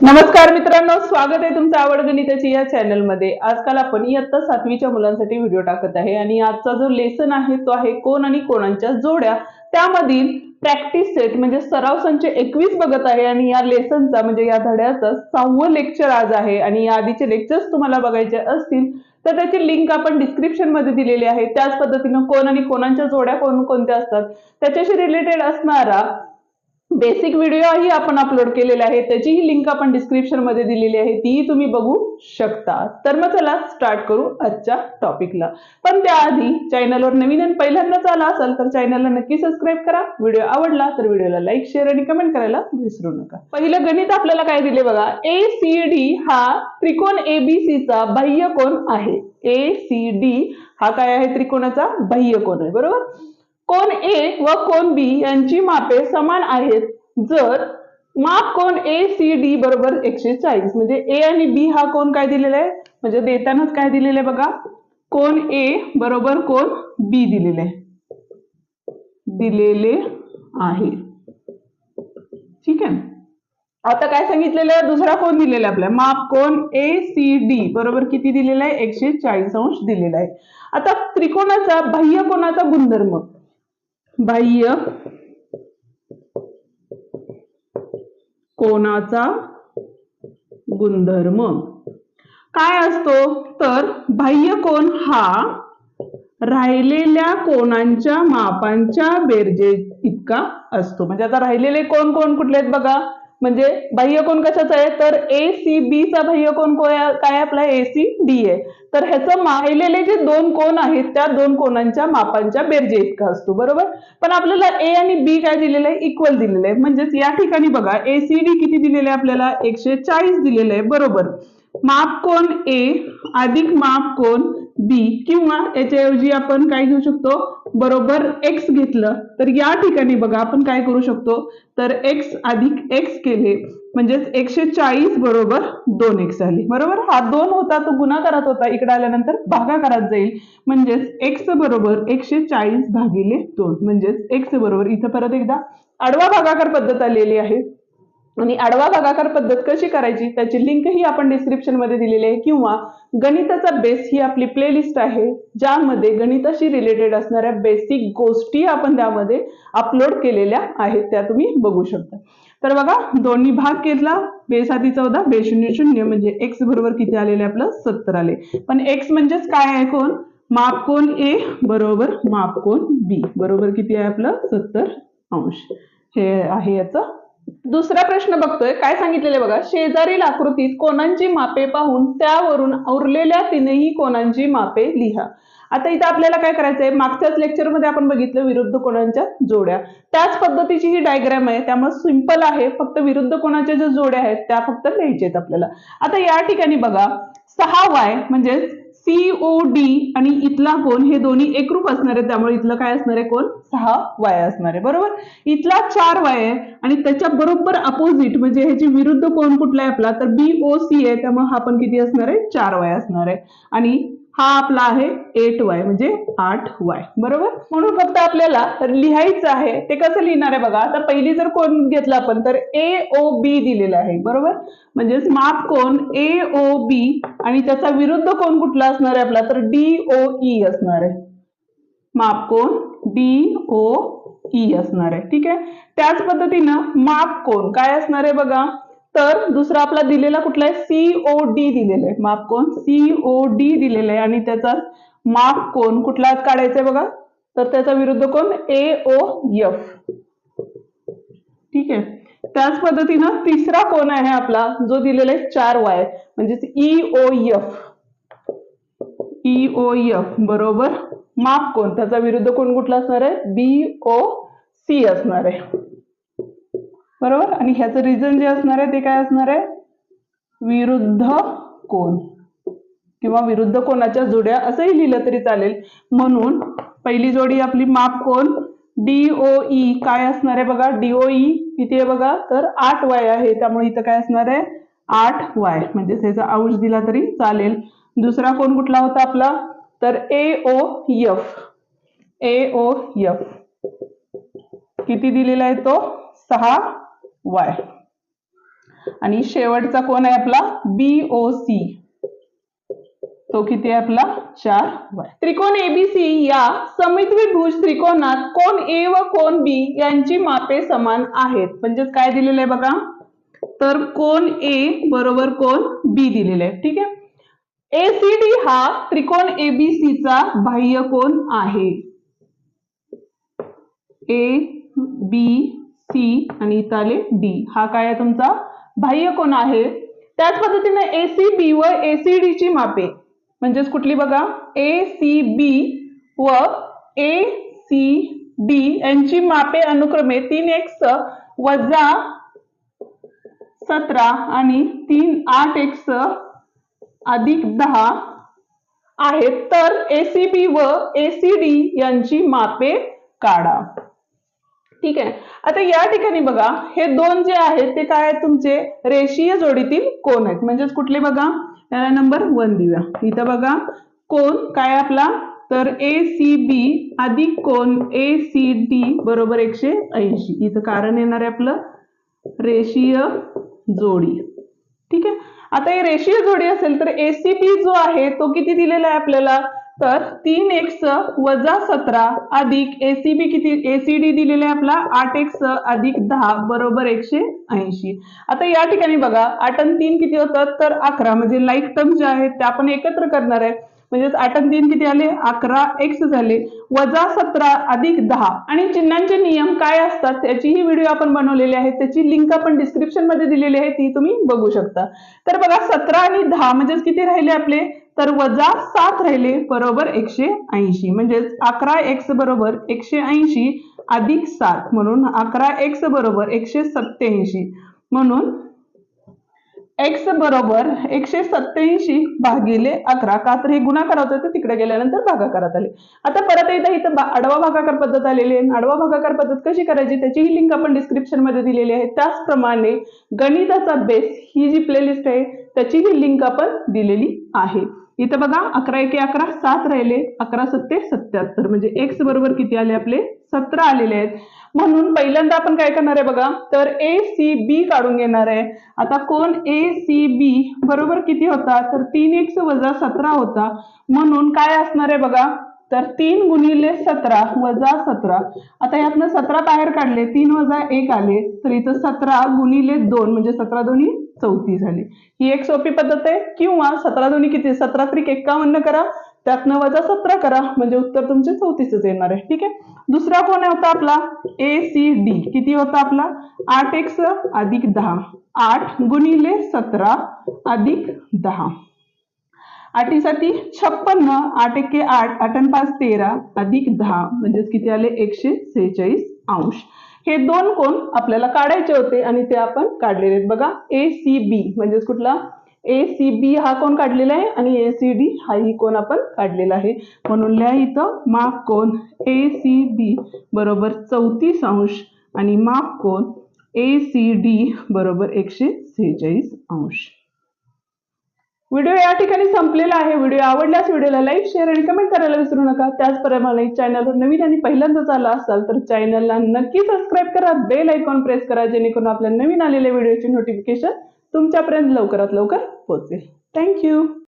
नमस्कार मित्रांनो स्वागत आहे तुमचं आवड गणिताची या चॅनलमध्ये आजकाल आपण इयत्ता सातवीच्या मुलांसाठी व्हिडिओ टाकत आहे आणि आजचा जो लेसन आहे तो आहे कोण आणि कोणांच्या जोड्या. त्यामधील प्रॅक्टिस सेट म्हणजे सराव संच एकवीस बघत आहे आणि या लेसनचा म्हणजे या धड्याचा सहावं लेक्चर आज आहे आणि या आधीचे लेक्चर्स तुम्हाला बघायचे असतील तर त्याची लिंक आपण डिस्क्रिप्शनमध्ये दिलेली आहे त्याच पद्धतीनं कोण आणि कोणांच्या जोड्या कोण कोणत्या असतात त्याच्याशी रिलेटेड असणारा बेसिक व्हिडिओही आपण अपलोड केलेला आहे. त्याचीही लिंक आपण डिस्क्रिप्शनमध्ये दिलेली आहे. तीही तुम्ही बघू शकता. तर मग चला स्टार्ट करू आजच्या टॉपिकला पण त्याआधी चॅनलवर नवीन आणि पहिल्यांदाच आला असाल तर चॅनलला नक्की सबस्क्राईब करा. व्हिडिओ आवडला तर व्हिडिओला लाईक शेअर आणि कमेंट करायला विसरू नका. पहिलं गणित आपल्याला काय दिले बघा? ए सी डी हा त्रिकोण एबीसी चा बाह्य कोण आहे. ए सी डी हा काय आहे? त्रिकोणाचा बाह्य कोण आहे. बरोबर? कोण ए व कोण बी यांची मापे समान आहेत. जर माप कोण ए सी डी बरोबर एकशे चाळीस. म्हणजे ए आणि बी हा कोण काय दिलेला आहे? म्हणजे देतानाच काय दिलेलं आहे बघा. कोण ए बरोबर कोण बी दिलेले आहे. दिलेले आहे. ठीक आहे आता काय सांगितलेलं आहे? दुसरा कोण दिलेला आहे आपल्या? माप कोण ए सी डी बरोबर किती दिलेला आहे? एकशे चाळीस अंश दिलेला आहे. आता त्रिकोणाचा बाह्य कोणाचा गुणधर्म? बाह्य कोणाचा गुणधर्म. काय असतो? तर बाह्य कोण हा राहिलेल्या कोणांच्या मापांच्या बेरजे इतका असतो. म्हणजे आता राहिलेले कोण कोण कुठले आहेत बघा? म्हणजे बाह्य कोण कशाचा आहे? तर ए सी बी चा बाह्य कोण काय आपला? ए सी डी आहे. तर ह्याचं माहिलेले जे दोन कोण आहेत त्या दोन कोणांच्या मापांच्या बेरजे इतका असतो. बरोबर? पण आपल्याला ए आणि बी काय दिलेलं आहे? इक्वल दिलेलं आहे. म्हणजेच या ठिकाणी बघा ए सी डी किती दिलेलं आहे आपल्याला? एकशे चाळीस दिलेलं आहे. बरोबर. माप कोण ए अधिक माप कोण बी किंवा याच्याऐवजी आपण काय घेऊ शकतो? बरोबर एक्स घेतलं तर या ठिकाणी बघा आपण काय करू शकतो? तर एक्स अधिक एक्स केले म्हणजेच एकशे चाळीस बरोबर दोन एक्स झाले. बरोबर? हा दोन होता तो गुणाकारात होता. इकडे आल्यानंतर भागाकारात जाईल. म्हणजेच एक्स बरोबर एकशे चाळीस भागिले दोन. म्हणजेच एक्स बरोबर इथं परत एकदा आडवा भागाकार पद्धत आलेली आहे. आणि आडवा भागाकार पद्धत कशी करायची? त्याची लिंकही आपण डिस्क्रिप्शनमध्ये दिलेली आहे. किंवा गणिताचा बेस ही आपली प्लेलिस्ट आहे ज्यामध्ये गणिताशी रिलेटेड असणाऱ्या बेसिक गोष्टी आपण त्यामध्ये अपलोड केलेल्या आहेत. त्या तुम्ही बघू शकता. तर बघा दोन्ही भाग केला बेस आधी चौदा बे शून्य शून्य म्हणजे एक्स बरोबर किती आलेले? आपलं सत्तर आले. पण एक्स म्हणजेच काय आहे कोण? माप कोण ए बरोबर माप कोण बी बरोबर किती आहे आपलं? सत्तर अंश. हे आहे याचं दुसरा प्रश्न बघतोय. काय सांगितलेले बघा? शेजारील आकृतीत कोणांची मापे पाहून त्यावरून उरलेल्या तीनही कोणांची मापे लिहा. आता इथं आपल्याला काय करायचंय? मागच्याच लेक्चरमध्ये आपण बघितलं विरुद्ध कोणांच्या जोड्या. त्याच पद्धतीची ही डायग्राम आहे. त्यामुळे सिंपल आहे. फक्त विरुद्ध कोणाच्या ज्या जोड्या आहेत त्या फक्त लिहायच्या आहेत आपल्याला. आता या ठिकाणी बघा. सहा वाय म्हणजेच सी ओ डी आणि इथला कोण हे दोन्ही एकरूप असणार आहे त्यामुळे इथलं काय असणार आहे कोण? सहा वाय असणार आहे. बरोबर? इथला चार वाय आहे आणि त्याच्या बरोबर अपोजिट म्हणजे ह्याची विरुद्ध कोण कुठला आहे आपला? तर बी ओ सी आहे. त्यामुळे हा पण किती असणार आहे? चार वाय असणार आहे. आणि हा आपला आहे एट वाय म्हणजे आठ वाय बरोबर? म्हणून फक्त आपल्याला लिहायचं आहे. ते कसं लिहिणार आहे बघा? आता पहिली जर कोण घेतला आपण तर ए ओ बी दिलेला आहे. बरोबर? म्हणजेच माप कोण? ए ओ बी आणि त्याचा विरुद्ध कोण कुठला असणार आहे आपला? तर डी ओ ई असणार आहे. माप कोण? डी ओ ई असणार आहे. ठीक आहे? त्याच पद्धतीनं माप कोण? काय असणार आहे बघा? तर दुसरा आपला दिलेला कुठला आहे? सीओ डी दिलेला आहे. माप कोण? सीओ डी दिलेला आहे. आणि त्याचा माप कोण? कुठला काढायचा आहे बघा? तर त्याचा विरुद्ध कोण? ए ओ एफ ठीक आहे. त्याच पद्धतीनं तिसरा कोण आहे आपला जो दिलेला आहे चार वाय. म्हणजेच ईओ एफ ईओ एफ बरोबर? माप कोण? त्याचा विरुद्ध कोण कुठला असणार आहे? बी ओ सी असणार आहे. बरोबर? आणि ह्याचं रिझन जे असणार आहे ते काय असणार आहे? विरुद्ध कोण? किंवा विरुद्ध कोणाच्या जोड्या? असंही लिहिलं तरी चालेल. म्हणून पहिली जोडी आपली माप कोण? डीओई काय असणार आहे बघा? डीओई किती आहे बघा? तर आठ वाय आहे. त्यामुळे इथं काय असणार आहे? आठ वाय म्हणजे त्याचा अंश दिला तरी चालेल. दुसरा कोण कुठला होता आपला? तर ए O F A O F किती दिलेला आहे तो? सहा वाय आणि शेवटचा कोण आहे आपला? बी ओ सी तो किती आहे आपला? चार वाय त्रिकोण एबीसी या समद्विभुज त्रिकोणात कोण ए व कोण बी यांची मापे समान आहेत. म्हणजेच काय दिलेलं आहे बघा? तर कोण ए बरोबर कोण बी दिलेलं आहे. ठीक आहे? एसीडी हा त्रिकोण एबीसीचा बाह्य कोण आहे? ए बी सी आणि इथं आले डी. हा काय आहे तुमचा? बाह्य कोण आहे. त्याच पद्धतीने एसीबी व एसीडी ची मापे. म्हणजेच कुठली बघा? ए सी बी व ए सी डी यांची मापे अनुक्रमे तीन एक्स वजा सतरा आणि तीन आठ एक्स अधिक दहा आहेत. तर एसीबी व एसीडी यांची मापे काढा. ठीक आहे. आता या ठिकाणी बघा हे दोन जे आहेत ते काय आहेत तुमचे? रेषीय जोडीतील कोण आहेत. म्हणजेच कुठले बघा? त्याला नंबर वन देऊया. इथं बघा कोण काय आपला? तर ए सी बी अधिक कोण ए सी डी बरोबर एकशे ऐंशी. इथं कारण येणार आहे आपलं रेषीय जोडी. ठीक आहे? आता हे रेषीय जोडी असेल तर एसीबी जो आहे तो किती दिलेला आहे आपल्याला? तर तीन एक्स वजा सतरा अधिक एसीबी किती? एसीडी दिलेला आहे आपला. आठ एक्स अधिक दहा बरोबर एकशे ऐंशी. आता या ठिकाणी बघा. आठ आणि तीन किती होतात? तर अकरा. म्हणजे लाईक टर्म जे आहेत ते आपण एकत्र करणार आहे. म्हणजेच आठ तीन किती आले? अकरा एक्स झाले. वजा सतरा अधिक दहा. आणि चिन्हांचे नियम काय असतात? त्याचीही व्हिडिओ आपण बनवलेली आहे. त्याची लिंक आपण डिस्क्रिप्शनमध्ये दिलेली आहे. ती तुम्ही बघू शकता. तर बघा सतरा आणि दहा म्हणजेच किती राहिले आपले? तर वजा सात राहिले बरोबर एकशे ऐंशी. म्हणजेच अकरा एक्स बरोबर एकशे ऐंशी अधिक सात. म्हणून अकरा एक्स बरोबर एकशे सत्याऐंशी म्हणून एक्स बरोबर एकशे सत्याऐंशी भागिले अकरा. का तर हे गुणाकार होतं ते तिकडे गेल्यानंतर भागाकारात आले. आता परत एकदा इथं आडवा भागाकार पद्धत आलेली आहे. आडवा भागाकार पद्धत कशी करायची? त्याचीही लिंक आपण डिस्क्रिप्शनमध्ये दिलेली आहे. त्याचप्रमाणे गणिताचा बेस ही जी प्लेलिस्ट आहे त्याचीही लिंक आपण दिलेली आहे. इथं बघा अकरा एके अकरा सात राहिले अकरा सत्ते सत्याहत्तर म्हणजे एक्स बरोबर किती आले आपले? सतरा आलेले आहेत. म्हणून पहिल्यांदा आपण काय करणार आहे बघा तर ए सी बी काढून घेणार आहे. आता कोण ए सी बी बरोबर किती होता? तर तीन एक्स वजा सतरा होता. म्हणून काय असणार आहे बघा? तर तीन गुणिले सतरा वजा सतरा. आता यातनं सतरा बाहेर काढले तीन वजा एक आले तर इथं सतरा गुणिले दोन म्हणजे सतरा दोन्ही चौतीस झाली ही एक सोपी पद्धत आहे. किंवा सतरा दोन्ही किती? सतरा त्रिक एक्कावन्न करा. त्यातनं वजा सतरा करा. म्हणजे उत्तर तुमचे चौतीसच येणार आहे. ठीक आहे? दुसरा कोण होता आपला? ए सी डी किती होता आपला? आठ एक्स अधिक दहा. आठ गुणिले सतरा अधिक दहा. आठीसाठी छप्पन्न आठ एके आठ आठ आणि पाच तेरा अधिक दहा. म्हणजेच किती आले? एकशे सेहेचाळीस अंश. हे दोन कोण आपल्याला काढायचे होते आणि ते आपण काढलेले आहेत. बघा ए सी बी म्हणजेच कुठला? ए सी बी हा कोण काढलेला आहे? आणि ए सी डी हाही कोण आपण काढलेला आहे? म्हणून लिहा इथं माप कोण? ए सी बी बरोबर चौतीस अंश आणि माप कोण? ए सी डी बरोबर एकशे सेहेचाळीस अंश. व्हिडिओ या ठिकाणी संपलेला आहे. व्हिडिओ आवडल्यास व्हिडिओला लाईक शेअर आणि कमेंट करायला विसरू नका. त्याचप्रमाणे चॅनलवर नवीन आणि पहिल्यांदाच आला असाल तर चॅनलला नक्की सबस्क्राईब करा. बेल आयकॉन प्रेस करा जेणेकरून आपल्या नवीन आलेल्या व्हिडिओची नोटिफिकेशन तुमच्यापर्यंत लवकरात लवकर पोहोचेल. थँक्यू